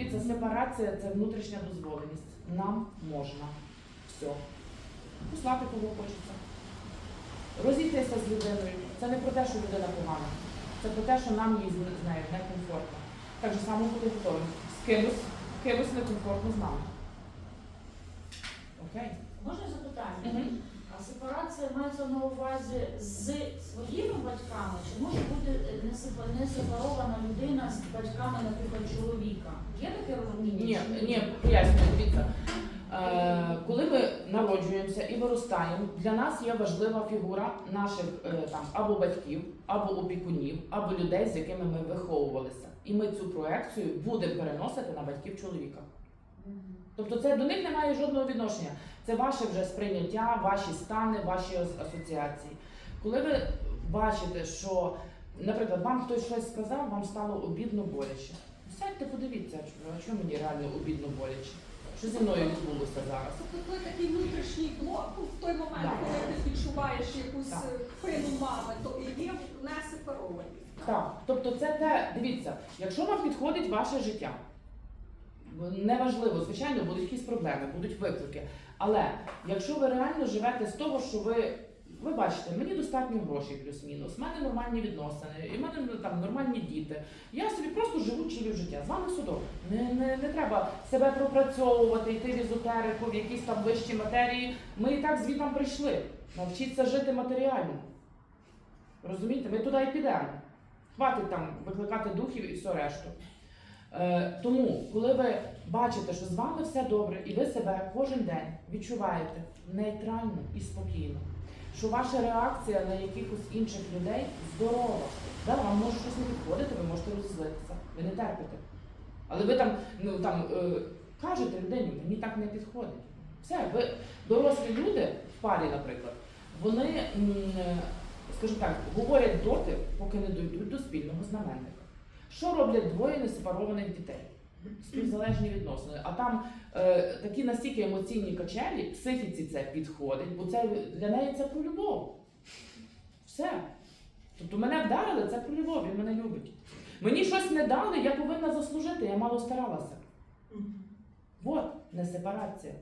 Дивіться, сепарація це внутрішня дозволеність. Нам можна все. Послати кого хочеться. Розійтися з людиною. Це не про те, що людина погана. Це про те, що нам їй з нею некомфортно. Так же само буде готові. З кимось, кимось некомфортно з нами. Окей? Можна запитання? Мгм. А сепарація мається на увазі з своїми батьками, чи може бути не не сепарована людина з батьками, наприклад, чоловіка? Є таке розуміння? Ні, ні, пояснюю, дивіться. Е, коли ми народжуємося і виростаємо, для нас є важлива фігура наших е, там або батьків, або опікунів, або людей, з якими ми виховувалися. І ми цю проекцію будемо переносити на батьків чоловіка. Тобто це до них немає жодного відношення. Це ваше вже сприйняття, ваші стани, ваші асоціації. Коли ви бачите, що, наприклад, вам хтось щось сказав, вам стало обідно боляче. Сядьте, подивіться, а що мені реально обідно боляче. Що зі мною відбулося зараз? Тобто такий внутрішній блок в той момент, Да. коли ти відчуваєш якусь Так. е, хвилю мами, то і є не сепаровані. Так, тобто це те, дивіться, якщо вам підходить ваше життя, неважливо, звичайно, будуть якісь проблеми, будуть виклики. Але якщо ви реально живете з того, що ви, ви бачите, мені достатньо грошей плюс-мінус, в мене нормальні відносини, і в мене ну, там нормальні діти. Я собі просто живу чилю життя. З вами все добре. Не, не, не треба себе пропрацьовувати, йти в езотерику, в якісь там вищі матерії. Ми і так звітам прийшли. Навчіться жити матеріально. Розумієте, ми туди і підемо. Хватить там викликати духів і все решту. Е, тому, коли ви бачите, що з вами все добре, і ви себе кожен день відчуваєте нейтрально і спокійно, що ваша реакція на якихось інших людей здорова. Да, вам може щось не підходити, ви можете розізлитися, ви не терпите. Але ви там, ну, там е, кажете людині, мені так не підходить. Все, ви дорослі люди в парі, наприклад, вони, е, скажімо так, говорять доти, поки не дійдуть до спільного знаменника. Що роблять двоє несепарованих дітей? Співзалежні відносини. А там е, такі настільки емоційні качелі, психіці це підходить, бо це для неї це про любов. Все. Тобто мене вдарили, це про любов, він мене любить. Мені щось не дали, я повинна заслужити, я мало старалася. От, не сепарація.